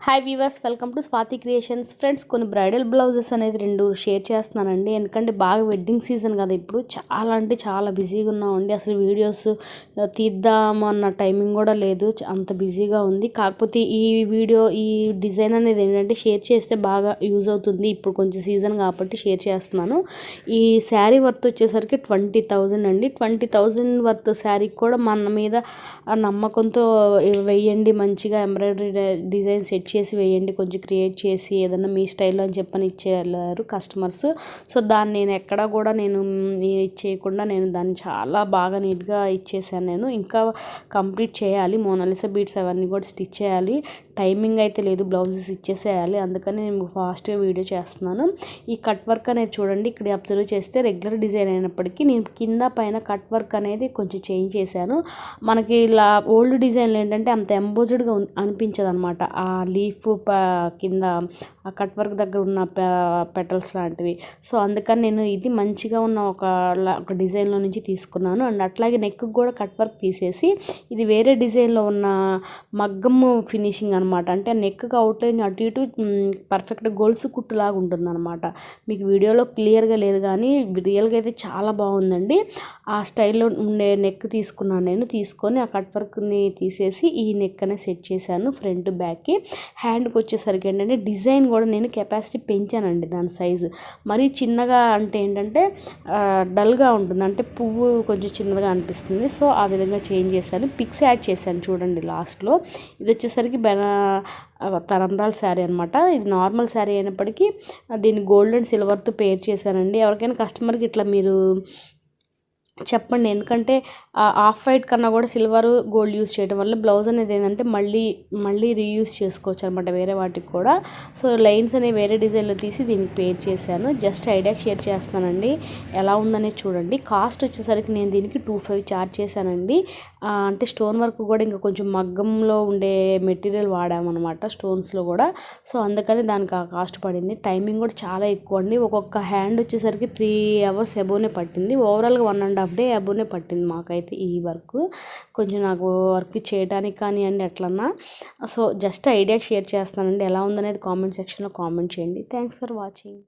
Hi weavers welcome to Swathi creations friends కొన్ని bridal blouses అనేది రెండు షేర్ చేస్తున్నానండి. ఎందుకంటే బాగా వెడ్డింగ్ సీజన్ కదా ఇప్పుడు. చాలా అంటే చాలా బిజీగా ఉన్నామండి అసలు వీడియోస్ తీద్దామన్న టైమింగ్ కూడా లేదు. అంత బిజీగా ఉంది. కాకపోతే ఈ వీడియో ఈ డిజైన్ అనేది ఏంటంటే షేర్ చేస్తే బాగా యూజ్ అవుతుంది. ఇప్పుడు కొంచెం సీజన్ కాబట్టి షేర్ చేస్తున్నాను. ఈ శారీ వర్త్ వచ్చేసరికి ట్వంటీ థౌజండ్ అండి. ట్వంటీ థౌజండ్ వర్త్ శారీ కూడా మన మీద ఆ నమ్మకంతో వేయండి. మంచిగా ఎంబ్రాయిడరీ డిజైన్ సెట్ చేసి వేయండి కొంచెం క్రియేట్ చేసి ఏదన్నా మీ స్టైల్లో అని చెప్పని ఇచ్చేయారు కస్టమర్స్ సో దాన్ని నేను ఎక్కడా కూడా నేను మ్, ఇచ్చేయకుండా నేను దాన్ని చాలా బాగా నీట్గా ఇచ్చేసాను నేను. ఇంకా కంప్లీట్ చేయాలి. మోనాలిసా బీట్స్ అవన్నీ కూడా స్టిచ్ చేయాలి. టైమింగ్ అయితే లేదు బ్లౌజెస్ ఇచ్చేసేయాలి. అందుకని నేను ఫాస్ట్గా వీడియో చేస్తున్నాను. ఈ కట్ వర్క్ అనేది చూడండి ఇక్కడ అబ్జర్వ్ చేస్తే రెగ్యులర్ డిజైన్ అయినప్పటికీ నేను కింద పైన కట్ వర్క్ అనేది కొంచెం చేంజ్ చేశాను. మనకి ఇలా ఓల్డ్ డిజైన్లు ఏంటంటే అంత ఎంబోజ్డ్గా అనిపించదు అనమాట ఆ లీఫ్ కింద ఆ కట్ వర్క్ దగ్గర ఉన్న పెటల్స్ లాంటివి. సో అందుకని నేను ఇది మంచిగా ఉన్న ఒక లా- ఒక డిజైన్లో నుంచి తీసుకున్నాను. అండ్ అట్లాగే నెక్ కూడా కట్ వర్క్ తీసేసి ఇది వేరే డిజైన్లో ఉన్న మగ్గము ఫినిషింగ్ అనమాట అంటే నెక్కి అవుట్లైన్ అటు ఇటు పర్ఫెక్ట్ గొలుసు కుట్టులాగా ఉంటుందన్నమాట. మీకు వీడియోలో క్లియర్గా లేదు కానీ రియల్గా అయితే చాలా బాగుందండి. ఆ స్టైల్లో ఉండే నెక్ తీసుకున్నాను నేను. తీసుకొని ఆ కట్ వర్క్ని తీసేసి ఈ నెక్ అనే సెట్ చేశాను ఫ్రంట్ బ్యాక్కి హ్యాండ్కి వచ్చేసరికి ఏంటంటే డిజైన్ కూడా నేను కెపాసిటీ పెంచానండి దాని సైజు మరీ చిన్నగా అంటే ఏంటంటే డల్గా ఉంటుంది. అంటే పువ్వు కొంచెం చిన్నగా అనిపిస్తుంది. సో ఆ విధంగా చేంజ్ చేశాను. పిక్స్ యాడ్ చేశాను చూడండి లాస్ట్లో ఇది వచ్చేసరికి బెనా తరంబ్రాల శారీ అనమాట ఇది నార్మల్ శారీ అయినప్పటికీ దీన్ని గోల్డ్ అండ్ సిల్వర్తో పేర్ చేశానండి. ఎవరికైనా కస్టమర్కి ఇట్లా మీరు చెప్పండి. ఎందుకంటే ఆఫ్ వైట్ కన్నా కూడా సిల్వర్ గోల్డ్ యూస్ చేయడం వల్ల బ్లౌజ్ అనేది ఏంటంటే మళ్ళీ మళ్ళీ రీయూస్ చేసుకోవచ్చు అనమాట వేరే వాటికి కూడా. సో లైన్స్ అనేవి వేరే డిజైన్లో తీసి దీనికి పేర్ చేశాను. జస్ట్ ఐడియా షేర్ చేస్తానండి ఎలా ఉందనేది చూడండి. కాస్ట్ వచ్చేసరికి నేను దీనికి టూ ఫైవ్ చార్జ్ చేశానండి. అంటే స్టోన్ వర్క్ కూడా ఇంకా కొంచెం మగ్గంలో ఉండే మెటీరియల్ వాడామన్నమాట స్టోన్స్లో కూడా. సో అందుకని దానికి ఆ కాస్ట్ పడింది. టైమింగ్ కూడా చాలా ఎక్కువ అండి. ఒక్కొక్క హ్యాండ్ వచ్చేసరికి త్రీ అవర్స్ అబోనే పట్టింది. ఓవరాల్గా వన్ అండ్ హాఫ్ డే అబోనే పట్టింది మాకైతే ఈ వర్క్. కొంచెం నాకు వర్క్ చేయడానికి కానివ్వండి ఎట్లన్నా. సో జస్ట్ ఐడియా షేర్ చేస్తానండి. ఎలా ఉందనేది కామెంట్ సెక్షన్లో కామెంట్ చేయండి. Thanks for watching.